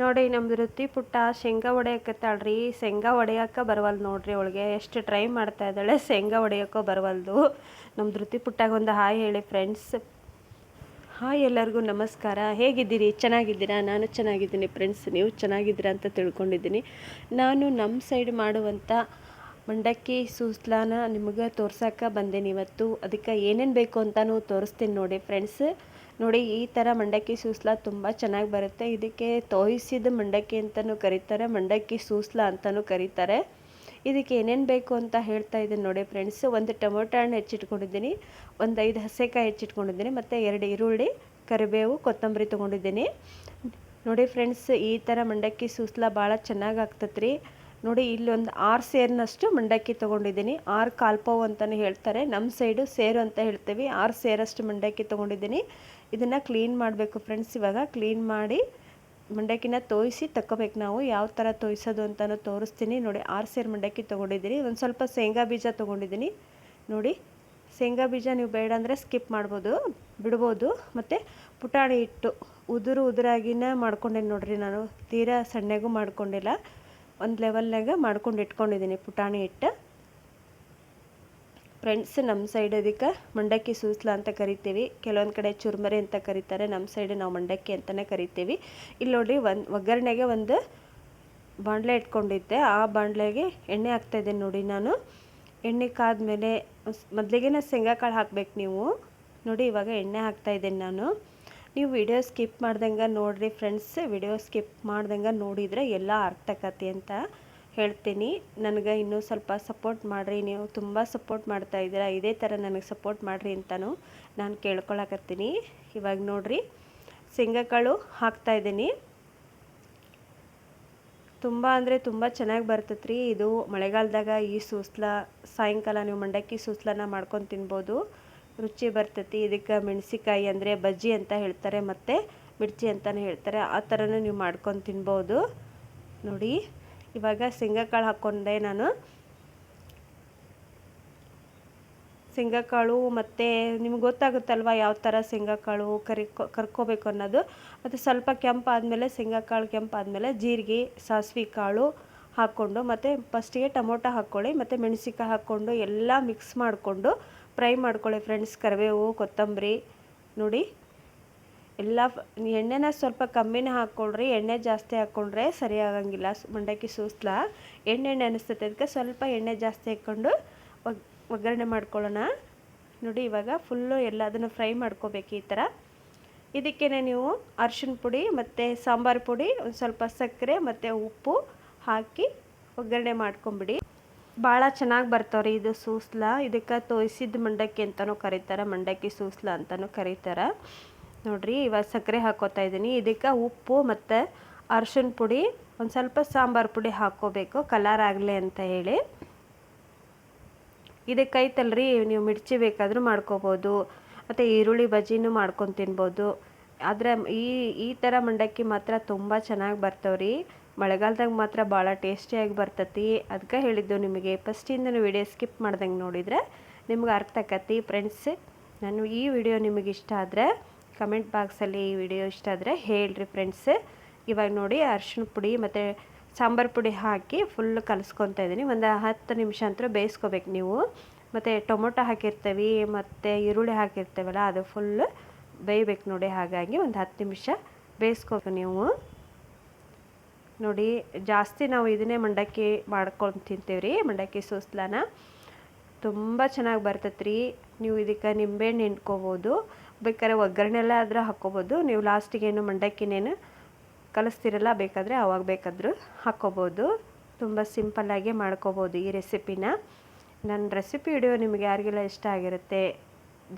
ನೋಡಿ, ನಮ್ದು ರುತಿ ಪುಟ್ಟ ಶೇಂಗಾ ಹೊಡೆಯಕತ್ತಾಳ್ರಿ ಶೇಂಗಾ ಒಡೆಯಕ್ಕ ಬರವಲ್ದು ನೋಡ್ರಿ ಅವಳಿಗೆ. ಎಷ್ಟು ಟ್ರೈ ಮಾಡ್ತಾ ಇದ್ದಾಳೆ, ಶೇಂಗಾ ಹೊಡೆಯೋಕ್ಕೋ ಬರವಲ್ದು. ನಮ್ಮ ಧೃತಿ ಪುಟ್ಟಾಗ ಒಂದು ಹಾಯ್ ಹೇಳಿ ಫ್ರೆಂಡ್ಸ್ ಹಾಯ್ ಎಲ್ಲರಿಗೂ ನಮಸ್ಕಾರ. ಹೇಗಿದ್ದೀರಿ? ಚೆನ್ನಾಗಿದ್ದೀರಾ? ನಾನು ಚೆನ್ನಾಗಿದ್ದೀನಿ ಫ್ರೆಂಡ್ಸ್ ನೀವು ಚೆನ್ನಾಗಿದ್ದೀರಾ ಅಂತ ತಿಳ್ಕೊಂಡಿದ್ದೀನಿ. ನಾನು ನಮ್ಮ ಸೈಡ್ ಮಾಡುವಂಥ ಮಂಡಕ್ಕಿ ಸೂಸ್ಲಾನ ನಿಮಗೆ ತೋರ್ಸೋಕೆ ಬಂದೇನಿ ಇವತ್ತು. ಅದಕ್ಕೆ ಏನೇನು ಬೇಕು ಅಂತಲೂ ತೋರಿಸ್ತೀನಿ ನೋಡಿ ಫ್ರೆಂಡ್ಸ್ ನೋಡಿ, ಈ ಥರ ಮಂಡಕ್ಕಿ ಸೂಸ್ಲ ತುಂಬ ಚೆನ್ನಾಗಿ ಬರುತ್ತೆ. ಇದಕ್ಕೆ ತೋಯಿಸಿದ ಮಂಡಕ್ಕಿ ಅಂತಲೂ ಕರೀತಾರೆ, ಮಂಡಕ್ಕಿ ಸೂಸ್ಲ ಅಂತಲೂ ಕರೀತಾರೆ. ಇದಕ್ಕೆ ಏನೇನು ಬೇಕು ಅಂತ ಹೇಳ್ತಾ ಇದ್ದೀನಿ ನೋಡಿ ಫ್ರೆಂಡ್ಸ್ ಒಂದು ಟೊಮೊಟೊ ಹಣ್ಣು ಹೆಚ್ಚಿಟ್ಕೊಂಡಿದ್ದೀನಿ, ಒಂದು ಐದು ಹಸೆಕಾಯಿ ಹೆಚ್ಚಿಟ್ಕೊಂಡಿದ್ದೀನಿ, ಮತ್ತು ಎರಡು ಈರುಳ್ಳಿ, ಕರಿಬೇವು, ಕೊತ್ತಂಬರಿ ತೊಗೊಂಡಿದ್ದೀನಿ. ನೋಡಿ ಫ್ರೆಂಡ್ಸ್ ಈ ಥರ ಮಂಡಕ್ಕಿ ಸೂಸ್ಲ ಭಾಳ ಚೆನ್ನಾಗಿ ಆಗ್ತತ್ರಿ. ನೋಡಿ ಇಲ್ಲೊಂದು ಆರು ಸೇರಿನಷ್ಟು ಮಂಡಕ್ಕಿ ತೊಗೊಂಡಿದ್ದೀನಿ. ಆರು ಕಾಲ್ಪಾವು ಅಂತಲೇ ಹೇಳ್ತಾರೆ. ನಮ್ಮ ಸೈಡು ಸೇರು ಅಂತ ಹೇಳ್ತೀವಿ. ಆರು ಸೇರಷ್ಟು ಮಂಡಕ್ಕಿ ತೊಗೊಂಡಿದ್ದೀನಿ. ಇದನ್ನು ಕ್ಲೀನ್ ಮಾಡಬೇಕು ಫ್ರೆಂಡ್ಸ್ ಇವಾಗ ಕ್ಲೀನ್ ಮಾಡಿ ಮಂಡಕ್ಕಿನ ತೋಯಿಸಿ ತಗೋಬೇಕು ನಾವು. ಯಾವ ಥರ ತೋಯಿಸೋದು ಅಂತಲೂ ತೋರಿಸ್ತೀನಿ. ನೋಡಿ, ಆರು ಸೇರು ಮಂಡಕ್ಕಿ ತೊಗೊಂಡಿದ್ದೀನಿ. ಒಂದು ಸ್ವಲ್ಪ ಶೇಂಗಾ ಬೀಜ ತೊಗೊಂಡಿದ್ದೀನಿ. ನೋಡಿ, ಶೇಂಗಾ ಬೀಜ ನೀವು ಬೇಡ ಅಂದರೆ ಸ್ಕಿಪ್ ಮಾಡ್ಬೋದು, ಬಿಡ್ಬೋದು. ಮತ್ತು ಪುಟಾಣಿ ಹಿಟ್ಟು ಉದುರು ಉದುರಾಗಿನ ಮಾಡ್ಕೊಂಡೇನೆ ನೋಡಿರಿ ನಾನು. ತೀರಾ ಸಣ್ಣಗೂ ಮಾಡ್ಕೊಂಡಿಲ್ಲ. ಒಂದು ಲೆವೆಲ್ನಾಗ ಮಾಡ್ಕೊಂಡು ಇಟ್ಕೊಂಡಿದ್ದೀನಿ ಪುಟಾಣಿ ಹಿಟ್ಟು. ಫ್ರೆಂಡ್ಸ್ ನಮ್ಮ ಸೈಡ್ ಅದಕ್ಕೆ ಮಂಡಕ್ಕಿ ಸೂಸ್ಲ ಅಂತ ಕರಿತೀವಿ. ಕೆಲವೊಂದು ಕಡೆ ಚುರ್ಮರಿ ಅಂತ ಕರೀತಾರೆ. ನಮ್ಮ ಸೈಡ್ ನಾವು ಮಂಡಕ್ಕಿ ಅಂತಲೇ ಕರಿತೀವಿ. ಇಲ್ಲಿ ನೋಡಿ ಒಂದು ಒಗ್ಗರಣೆಗೆ ಒಂದು ಬಾಣಲೆ ಇಟ್ಕೊಂಡಿದ್ದೆ. ಆ ಬಾಣಲೆಗೆ ಎಣ್ಣೆ ಹಾಕ್ತಾಯಿದ್ದೆ ನೋಡಿ ನಾನು. ಎಣ್ಣೆ ಕಾದ್ಮೇಲೆ ಮೊದಲಿಗೆ ಶೇಂಗಾ ಕಾಳು ಹಾಕ್ಬೇಕು ನೀವು. ನೋಡಿ ಇವಾಗ ಎಣ್ಣೆ ಹಾಕ್ತಾಯಿದ್ದೇನೆ ನಾನು. ನೀವು ವಿಡಿಯೋ ಸ್ಕಿಪ್ ಮಾಡ್ದಂಗೆ ನೋಡಿರಿ ಫ್ರೆಂಡ್ಸ್. ವಿಡಿಯೋ ಸ್ಕಿಪ್ ಮಾಡ್ದಂಗೆ ನೋಡಿದರೆ ಎಲ್ಲ ಅರ್ಥ ಅಂತ. ಹೇಳ್ತೀನಿ. ನನಗೆ ಇನ್ನೂ ಸ್ವಲ್ಪ ಸಪೋರ್ಟ್ ಮಾಡಿರಿ. ನೀವು ತುಂಬ ಸಪೋರ್ಟ್ ಮಾಡ್ತಾ ಇದ್ದೀರಾ. ಇದೇ ಥರ ನನಗೆ ಸಪೋರ್ಟ್ ಮಾಡಿರಿ ಅಂತಲೂ ನಾನು ಕೇಳ್ಕೊಳಕತ್ತೀನಿ. ಇವಾಗ ನೋಡಿರಿ. ಶೇಂಗಾಕಾಳು ಹಾಕ್ತಾಯಿದ್ದೀನಿ ತುಂಬ ಅಂದರೆ ತುಂಬ ಚೆನ್ನಾಗಿ ಬರ್ತೈತೆ ಇದು ಮಳೆಗಾಲದಾಗ ಈ ಸೂಸ್ಲ, ಸಾಯಂಕಾಲ ನೀವು ಮಂಡಕ್ಕಿ ಸೂಸ್ಲನ ಮಾಡ್ಕೊಂಡು ತಿನ್ಬೋದು. ರುಚಿ ಬರ್ತೈತಿ. ಇದಕ್ಕೆ ಮೆಣಸಿಕಾಯಿ ಅಂದರೆ ಬಜ್ಜಿ ಅಂತ ಹೇಳ್ತಾರೆ. ಮತ್ತು ಮಿರ್ಚಿ ಅಂತಲೇ ಹೇಳ್ತಾರೆ. ಆ ಥರನೂ ನೀವು ಮಾಡ್ಕೊಂಡು ತಿನ್ಬೋದು. ನೋಡಿ. ಇವಾಗ ಶೇಂಗಾಕಾಳು ಹಾಕ್ಕೊಂಡೆ ನಾನು. ಶೇಂಗಾಕಾಳು ಮತ್ತು ನಿಮ್ಗೆ ಗೊತ್ತಾಗುತ್ತಲ್ವ ಯಾವ ಥರ ಶೇಂಗಾಕಾಳು ಕರಿ ಕರ್ಕೋಬೇಕು ಅನ್ನೋದು. ಅದು ಸ್ವಲ್ಪ ಕೆಂಪಾದಮೇಲೆ ಶೇಂಗಾಕಾಳು ಕೆಂಪಾದಮೇಲೆ ಜೀರಿಗೆ, ಸಾಸಿವೆ ಕಾಳು ಹಾಕ್ಕೊಂಡು ಮತ್ತು ಫಸ್ಟಿಗೆ ಟೊಮೊಟೊ ಹಾಕ್ಕೊಳ್ಳಿ, ಮತ್ತು ಮೆಣಸಿಕಾಯಿ ಹಾಕ್ಕೊಂಡು ಎಲ್ಲ ಮಿಕ್ಸ್ ಮಾಡಿಕೊಂಡು, ಫ್ರೈ ಮಾಡ್ಕೊಳ್ಳಿ ಫ್ರೆಂಡ್ಸ್ ಕರಿಬೇವು, ಕೊತ್ತಂಬರಿ, ನೋಡಿ. ಎಲ್ಲ ಎಣ್ಣೆನ ಸ್ವಲ್ಪ ಕಮ್ಮಿನೇ ಹಾಕ್ಕೊಳ್ರಿ ಎಣ್ಣೆ ಜಾಸ್ತಿ ಹಾಕ್ಕೊಂಡ್ರೆ ಸರಿ ಆಗಂಗಿಲ್ಲ ಮಂಡಕ್ಕಿ ಸೂಸ್ಲ, ಎಣ್ಣೆ ಎಣ್ಣೆ ಅನಿಸ್ತೈತೆ. ಅದಕ್ಕೆ ಸ್ವಲ್ಪ ಎಣ್ಣೆ ಜಾಸ್ತಿ ಹಾಕ್ಕೊಂಡು ಒಗ್, ಒಗ್ಗರಣೆ ಮಾಡ್ಕೊಳ್ಳೋಣ. ನೋಡಿ, ಇವಾಗ ಫುಲ್ಲು ಎಲ್ಲದನ್ನು ಫ್ರೈ ಮಾಡ್ಕೋಬೇಕು ಈ ಥರ. ಇದಕ್ಕೇ ನೀವು ಅರ್ಶಿಣ ಪುಡಿ ಮತ್ತು ಸಾಂಬಾರು ಪುಡಿ, ಒಂದು ಸ್ವಲ್ಪ ಸಕ್ಕರೆ ಮತ್ತು ಉಪ್ಪು ಹಾಕಿ ಒಗ್ಗರಣೆ ಮಾಡ್ಕೊಂಬಿಡಿ. ಭಾಳ ಚೆನ್ನಾಗಿ ಬರ್ತಾವ್ರಿ ಇದು ಸೂಸ್ಲ. ಇದಕ್ಕೆ ತೋಯಿಸಿದ ಮಂಡಕ್ಕಿ ಅಂತಲೂ ಕರೀತಾರೆ, ಮಂಡಕ್ಕಿ ಸೂಸ್ಲ ಅಂತಲೂ ಕರೀತಾರೆ. ನೋಡಿರಿ, ಇವಾಗ ಸಕ್ಕರೆ ಹಾಕೋತಾ ಇದ್ದೀನಿ. ಇದಕ್ಕೆ ಉಪ್ಪು ಮತ್ತು ಅರ್ಶಿನ ಪುಡಿ, ಒಂದು ಸ್ವಲ್ಪ ಸಾಂಬಾರು ಪುಡಿ ಹಾಕೋಬೇಕು, ಕಲರ್ ಆಗಲಿ ಅಂತ ಹೇಳಿ. ಇದಕ್ಕೈತಲ್ರಿ ನೀವು ಮಿರ್ಚಿ ಬೇಕಾದರೂ ಮಾಡ್ಕೋಬೋದು, ಮತ್ತು ಈರುಳ್ಳಿ ಬಜ್ಜಿನೂ ಮಾಡ್ಕೊಂಡು ತಿನ್ಬೋದು. ಆದರೆ ಈ ಈ ಥರ ಮಂಡಕ್ಕಿ ಮಾತ್ರ ತುಂಬ ಚೆನ್ನಾಗಿ ಬರ್ತಾವ್ರಿ. ಮಳೆಗಾಲದಾಗ ಮಾತ್ರ ಭಾಳ ಟೇಸ್ಟಿಯಾಗಿ ಬರ್ತತಿ. ಅದಕ್ಕೆ ಹೇಳಿದ್ದು ನಿಮಗೆ ಫಸ್ಟಿಂದ ವಿಡಿಯೋ ಸ್ಕಿಪ್ ಮಾಡ್ದಂಗೆ ನೋಡಿದರೆ ನಿಮ್ಗೆ ಅರ್ಥ ಆಕತಿ ಫ್ರೆಂಡ್ಸ್ ನಾನು ಈ ವಿಡಿಯೋ ನಿಮಗೆ ಇಷ್ಟ ಆದರೆ ಕಮೆಂಟ್ ಬಾಕ್ಸಲ್ಲಿ ಈ ವಿಡಿಯೋ ಇಷ್ಟ ಆದರೆ ಹೇಳ್ರಿ ಫ್ರೆಂಡ್ಸ್ ಇವಾಗ ನೋಡಿ ಅರ್ಶಿಣ ಪುಡಿ ಮತ್ತು ಸಾಂಬಾರು ಪುಡಿ ಹಾಕಿ ಫುಲ್ ಕಲಿಸ್ಕೊತಾ ಇದ್ದೀನಿ. ಒಂದು ಹತ್ತು ನಿಮಿಷ ಅಂತೂ ಬೇಯಿಸ್ಕೋಬೇಕು ನೀವು. ಮತ್ತು ಟೊಮೊಟೊ ಹಾಕಿರ್ತೀವಿ, ಮತ್ತು ಈರುಳ್ಳಿ ಹಾಕಿರ್ತೇವಲ್ಲ, ಅದು ಫುಲ್ ಬೇಯಬೇಕು ನೋಡಿ ಹಾಗಾಗಿ ಒಂದು ಹತ್ತು ನಿಮಿಷ ಬೇಯಿಸ್ಕೋಬೇಕು ನೀವು. ನೋಡಿ, ಜಾಸ್ತಿ ನಾವು ಇದನ್ನೇ ಮಂಡಕ್ಕಿ ಮಾಡ್ಕೊಂಡು ತಿಂತೀವಿ ರೀ ಮಂಡಕ್ಕಿ ಸೂಸ್ಲಾನ. ತುಂಬ ಚೆನ್ನಾಗಿ ಬರ್ತೈತೆ ರೀ ನೀವು ಇದಕ್ಕೆ ನಿಂಬೆಹಣ್ಣು ಹಿಂಡ್ಕೋಬೋದು. ಬೇಕಾದ್ರೆ ಒಗ್ಗರಣೆಲ್ಲ ಆದ್ರೆ ಹಾಕ್ಕೋಬೋದು. ನೀವು ಲಾಸ್ಟಿಗೇನು ಮಂಡಕ್ಕಿನೇನು ಕಲಿಸ್ತಿರಲ್ಲ, ಬೇಕಾದರೆ ಅವಾಗ ಬೇಕಾದರೂ ಹಾಕ್ಕೋಬೋದು. ತುಂಬ ಸಿಂಪಲ್ಲಾಗಿ ಮಾಡ್ಕೋಬೋದು ಈ ರೆಸಿಪಿನ. ನನ್ನ ರೆಸಿಪಿ ವಿಡಿಯೋ ನಿಮಗೆ ಯಾರಿಗೆಲ್ಲ ಇಷ್ಟ ಆಗಿರುತ್ತೆ,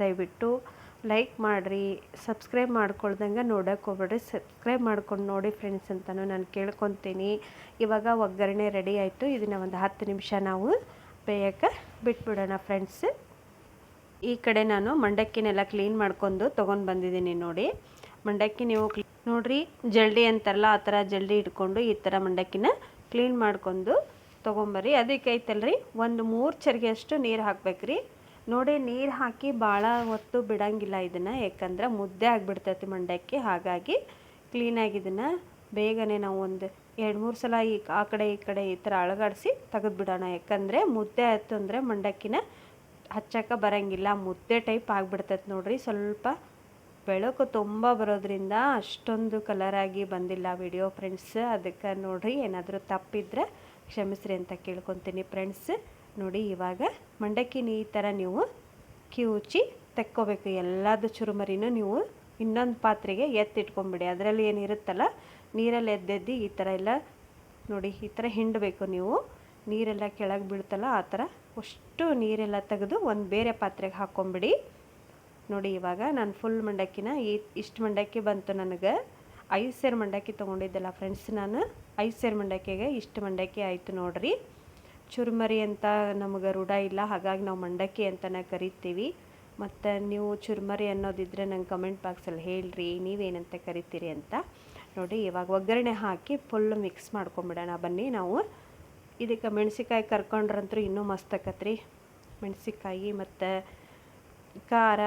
ದಯವಿಟ್ಟು ಲೈಕ್ ಮಾಡಿರಿ, ಸಬ್ಸ್ಕ್ರೈಬ್ ಮಾಡ್ಕೊಳ್ದಂಗೆ ನೋಡೋಕೆ ಹೋಗ್ಬೇಡ್ರಿ. ಸಬ್ಸ್ಕ್ರೈಬ್ ಮಾಡ್ಕೊಂಡು ನೋಡಿ ಫ್ರೆಂಡ್ಸ್ ಅಂತಲೂ ನಾನು ಕೇಳ್ಕೊತೀನಿ. ಇವಾಗ ಒಗ್ಗರಣೆ ರೆಡಿ ಆಯಿತು. ಇದನ್ನು ಒಂದು ಹತ್ತು ನಿಮಿಷ ನಾವು ಬೇಯಕ್ಕೆ ಬಿಟ್ಬಿಡೋಣ ಫ್ರೆಂಡ್ಸ್. ಈ ಕಡೆ ನಾನು ಮಂಡಕ್ಕಿನೆಲ್ಲ ಕ್ಲೀನ್ ಮಾಡ್ಕೊಂಡು ತೊಗೊಂಡು ಬಂದಿದ್ದೀನಿ ನೋಡಿ. ಮಂಡಕ್ಕಿ ನೀವು ನೋಡ್ರಿ ಜಲ್ಡಿ ಅಂತಾರಲ್ಲ, ಆ ಥರ ಜಲ್ಡಿ ಇಟ್ಕೊಂಡು ಈ ಥರ ಮಂಡಕ್ಕಿನ ಕ್ಲೀನ್ ಮಾಡ್ಕೊಂಡು ತೊಗೊಂಬರ್ರಿ ಅದಕ್ಕೆ ಐತಲ್ರಿ, ಒಂದು ಮೂರು ಚರಿಗೆಯಷ್ಟು ನೀರು ಹಾಕ್ಬೇಕ್ರಿ. ನೋಡಿ, ನೀರು ಹಾಕಿ ಭಾಳ ಹೊತ್ತು ಬಿಡಂಗಿಲ್ಲ ಇದನ್ನು, ಯಾಕಂದ್ರೆ ಮುದ್ದೆ ಆಗಿಬಿಡ್ತೈತಿ ಮಂಡಕ್ಕಿ. ಹಾಗಾಗಿ ಕ್ಲೀನಾಗಿ ಇದನ್ನು ಬೇಗನೆ ನಾವು ಒಂದು ಎರಡು ಮೂರು ಸಲ ಈ ಆ ಕಡೆ ಈ ಕಡೆ ಈ ಥರ ಅಳಗಾಡಿಸಿ ತೆಗೆದುಬಿಡೋಣ. ಯಾಕಂದರೆ ಮುದ್ದೆ ಆಯಿತು ಅಂದರೆ ಮಂಡಕ್ಕಿನ ಹಚ್ಚಕ್ಕೆ ಬರೋಂಗಿಲ್ಲ, ಮುದ್ದೆ ಟೈಪ್ ಆಗಿಬಿಡ್ತೈತೆ ನೋಡಿರಿ. ಸ್ವಲ್ಪ ಬೆಳಕು ತುಂಬ ಬರೋದ್ರಿಂದ ಅಷ್ಟೊಂದು ಕಲರಾಗಿ ಬಂದಿಲ್ಲ ವಿಡಿಯೋ ಫ್ರೆಂಡ್ಸ್ ಅದಕ್ಕೆ ನೋಡಿರಿ, ಏನಾದರೂ ತಪ್ಪಿದ್ರೆ ಕ್ಷಮಿಸ್ರಿ ಅಂತ ಕೇಳ್ಕೊತೀನಿ ಫ್ರೆಂಡ್ಸ್ ನೋಡಿ, ಇವಾಗ ಮಂಡಕ್ಕಿನ ಈ ಥರ ನೀವು ಕಿವುಚಿ ತೆಕ್ಕೋಬೇಕು. ಎಲ್ಲದು ಚುರುಮರಿನೂ ನೀವು ಇನ್ನೊಂದು ಪಾತ್ರೆಗೆ ಎತ್ತಿಟ್ಕೊಂಬಿಡಿ. ಅದರಲ್ಲಿ ಏನಿರುತ್ತಲ್ಲ, ನೀರಲ್ಲಿ ಎದ್ದೆದ್ದು ಈ ಥರ ಎಲ್ಲ ನೋಡಿ, ಈ ಥರ ಹಿಂಡಬೇಕು ನೀವು. ನೀರೆಲ್ಲ ಕೆಳಗೆ ಬೀಳ್ತಲ್ಲ, ಆ ಥರ ಅಷ್ಟು ನೀರೆಲ್ಲ ತೆಗೆದು ಒಂದು ಬೇರೆ ಪಾತ್ರೆಗೆ ಹಾಕ್ಕೊಂಬಿಡಿ ನೋಡಿ, ಇವಾಗ ನಾನು ಫುಲ್ ಮಂಡಕ್ಕಿನ ಈ ಇಷ್ಟು ಮಂಡಕ್ಕಿ ಬಂತು ನನಗೆ. ಐದು ಸೇರು ಮಂಡಕ್ಕಿ ತೊಗೊಂಡಿದ್ದೆಲ್ಲ ಫ್ರೆಂಡ್ಸ್ ನಾನು. ಐದು ಸೇರು ಮಂಡಕ್ಕಿಗೆ ಇಷ್ಟು ಮಂಡಕ್ಕಿ ಆಯಿತು ನೋಡ್ರಿ. ಚುರುಮರಿ ಅಂತ ನಮಗೆ ರೂಢ ಇಲ್ಲ, ಹಾಗಾಗಿ ನಾವು ಮಂಡಕ್ಕಿ ಅಂತಲೇ ಕರಿತೀವಿ. ಮತ್ತು ನೀವು ಚುರುಮರಿ ಅನ್ನೋದಿದ್ರೆ ನಂಗೆ ಕಮೆಂಟ್ ಬಾಕ್ಸಲ್ಲಿ ಹೇಳ್ರಿ, ನೀವೇನಂತ ಕರಿತೀರಿ ಅಂತ. ನೋಡಿ, ಇವಾಗ ಒಗ್ಗರಣೆ ಹಾಕಿ ಫುಲ್ ಮಿಕ್ಸ್ ಮಾಡ್ಕೊಂಬಿಡೋಣ. ಬನ್ನಿ ನಾವು. ಇದಕ್ಕೆ ಮೆಣಸಿಕಾಯಿ ಕರ್ಕೊಂಡ್ರಂತೂ ಇನ್ನೂ ಮಸ್ತ್ ಆಕತ್ರಿ. ಮೆಣಸಿಕಾಯಿ ಮತ್ತು ಖಾರ,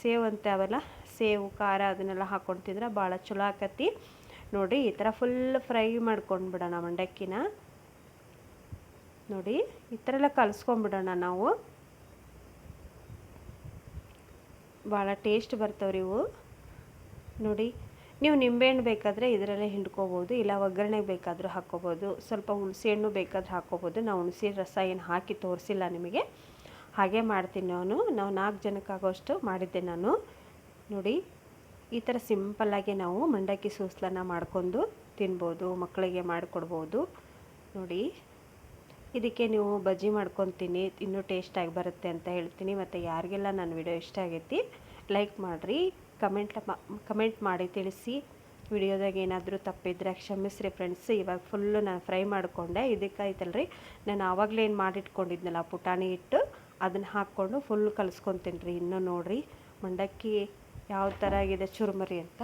ಸೇವು ಅಂತ ಅವೆಲ್ಲ. ಸೇವು, ಖಾರ ಅದನ್ನೆಲ್ಲ ಹಾಕ್ಕೊಂಡು ತಿಂದ್ರೆ ಭಾಳ ಚಲೋ ಆಕತಿ ನೋಡಿ, ಈ ಥರ ಫುಲ್ ಫ್ರೈ ಮಾಡ್ಕೊಂಡು ಬಿಡೋಣ ಮಂಡಕ್ಕಿನ. ನೋಡಿ, ಈ ಥರ ಎಲ್ಲ ಕಲಿಸ್ಕೊಂಬಿಡೋಣ ನಾವು. ಭಾಳ ಟೇಸ್ಟ್ ಬರ್ತವ್ರಿ ಇವು. ನೋಡಿ ನೀವು ನಿಂಬೆಹಣ್ಣು ಬೇಕಾದರೆ ಇದರಲ್ಲೇ ಹಿಂಡ್ಕೋಬೋದು, ಇಲ್ಲ ಒಗ್ಗರಣೆ ಬೇಕಾದರೂ ಹಾಕ್ಕೋಬೋದು, ಸ್ವಲ್ಪ ಹುಣಸೆ ಹಣ್ಣು ಬೇಕಾದ್ರೆ ಹಾಕ್ಕೋಬೋದು. ನಾವು ಹುಣಸೆ ರಸ ಏನು ಹಾಕಿ ತೋರಿಸಿಲ್ಲ ನಿಮಗೆ. ಹಾಗೆ ಮಾಡ್ತೀನಿ ನಾನು. ನಾವು ನಾಲ್ಕು ಜನಕ್ಕಾಗೋಷ್ಟು ಮಾಡಿದ್ದೆ ನಾನು. ನೋಡಿ, ಈ ಥರ ಸಿಂಪಲ್ಲಾಗಿ ನಾವು ಮಂಡಕ್ಕಿ ಸೂಸ್ಲನ್ನ ಮಾಡ್ಕೊಂಡು ತಿನ್ಬೋದು, ಮಕ್ಕಳಿಗೆ ಮಾಡಿಕೊಡ್ಬೋದು. ನೋಡಿ, ಇದಕ್ಕೆ ನೀವು ಬಜ್ಜಿ ಮಾಡ್ಕೊತೀನಿ, ಇನ್ನೂ ಟೇಸ್ಟಾಗಿ ಬರುತ್ತೆ ಅಂತ ಹೇಳ್ತೀನಿ. ಮತ್ತು ಯಾರಿಗೆಲ್ಲ ನನ್ನ ವಿಡಿಯೋ ಇಷ್ಟ ಆಗೈತಿ, ಲೈಕ್ ಮಾಡಿರಿ. ಕಮೆಂಟ್ ಕಮೆಂಟ್ ಮಾಡಿ ತಿಳಿಸಿ. ವಿಡಿಯೋದಾಗ ಏನಾದರೂ ತಪ್ಪಿದ್ರೆ ಕ್ಷಮಿಸ್ರಿ ಫ್ರೆಂಡ್ಸ್ ಇವಾಗ ಫುಲ್ಲು ನಾನು ಫ್ರೈ ಮಾಡಿಕೊಂಡೆ. ಇದಕ್ಕೆ ನಾನು ಆವಾಗಲೇ ಏನು ಮಾಡಿಟ್ಕೊಂಡಿದ್ನಲ್ಲ ಪುಟಾಣಿ ಇಟ್ಟು ಅದನ್ನು ಹಾಕ್ಕೊಂಡು ಫುಲ್ ಕಲಿಸ್ಕೊತೀನಿ ರೀ ಇನ್ನೂ ನೋಡಿರಿ. ಮಂಡಕ್ಕಿ ಯಾವ ಥರ ಆಗಿದೆ ಚುರುಮರಿ ಅಂತ.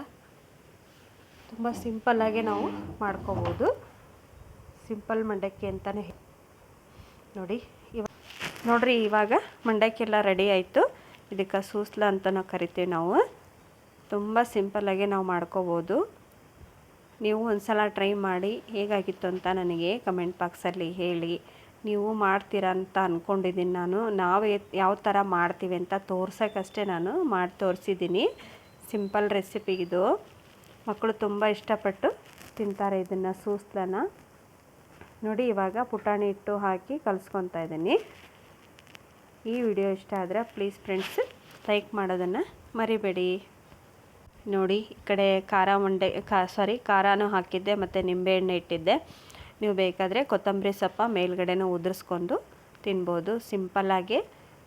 ತುಂಬ ಸಿಂಪಲ್ಲಾಗೆ ನಾವು ಮಾಡ್ಕೋಬೋದು. ಸಿಂಪಲ್ ಮಂಡಕ್ಕಿ ಅಂತಲೇ ನೋಡಿ ಇವಾಗ ನೋಡಿರಿ ಇವಾಗ ಮಂಡಕ್ಕಿ ಎಲ್ಲ ರೆಡಿ ಆಯಿತು. ಇದಕ್ಕೆ ಸೂಸ್ಲ ಅಂತ ನಾವು ಕರಿತೀವಿ ನಾವು. ತುಂಬ ಸಿಂಪಲ್ಲಾಗೆ ನಾವು ಮಾಡ್ಕೋಬೋದು. ನೀವು ಒಂದು ಸಲ ಟ್ರೈ ಮಾಡಿ ಹೇಗಾಗಿತ್ತು ಅಂತ ನನಗೆ ಕಮೆಂಟ್ ಬಾಕ್ಸಲ್ಲಿ ಹೇಳಿ. ನೀವು ಮಾಡ್ತೀರಾ ಅಂತ ಅಂದ್ಕೊಂಡಿದ್ದೀನಿ ನಾನು. ನಾವು ಯಾವ ಥರ ಮಾಡ್ತೀವಿ ಅಂತ ತೋರ್ಸೋಕ್ಕಷ್ಟೇ ನಾನು ಮಾಡಿ ತೋರಿಸಿದ್ದೀನಿ. ಸಿಂಪಲ್ ರೆಸಿಪಿ ಇದು. ಮಕ್ಕಳು ತುಂಬ ಇಷ್ಟಪಟ್ಟು ತಿಂತಾರೆ ಇದನ್ನು, ಸೂಸ್ಲನ. ನೋಡಿ, ಇವಾಗ ಪುಟಾಣಿ ಹಿಟ್ಟು ಹಾಕಿ ಕಲಿಸ್ಕೊತಾ ಇದ್ದೀನಿ. ಈ ವಿಡಿಯೋ ಇಷ್ಟ ಆದರೆ ಪ್ಲೀಸ್ ಫ್ರೆಂಡ್ಸ್ ಲೈಕ್ ಮಾಡೋದನ್ನು ಮರಿಬೇಡಿ. ನೋಡಿ, ಈ ಕಡೆ ಖಾರ ಮಂಡೆ, ಖಾ ಸಾರಿ ಖಾರನೂ ಹಾಕಿದ್ದೆ, ಮತ್ತು ನಿಂಬೆಹಣ್ಣು ಇಟ್ಟಿದ್ದೆ. ನೀವು ಬೇಕಾದರೆ ಕೊತ್ತಂಬರಿ ಸೊಪ್ಪ ಮೇಲ್ಗಡೆನೂ ಉದುರಿಸ್ಕೊಂಡು ತಿನ್ಬೋದು. ಸಿಂಪಲ್ಲಾಗಿ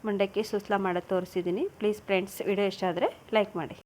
ಮಂಡಕ್ಕಿ ಸುಸ್ಲ ಮಾಡೋದು ತೋರಿಸಿದ್ದೀನಿ ಪ್ಲೀಸ್ ಫ್ರೆಂಡ್ಸ್ ವಿಡಿಯೋ ಇಷ್ಟ ಆದರೆ ಲೈಕ್ ಮಾಡಿ.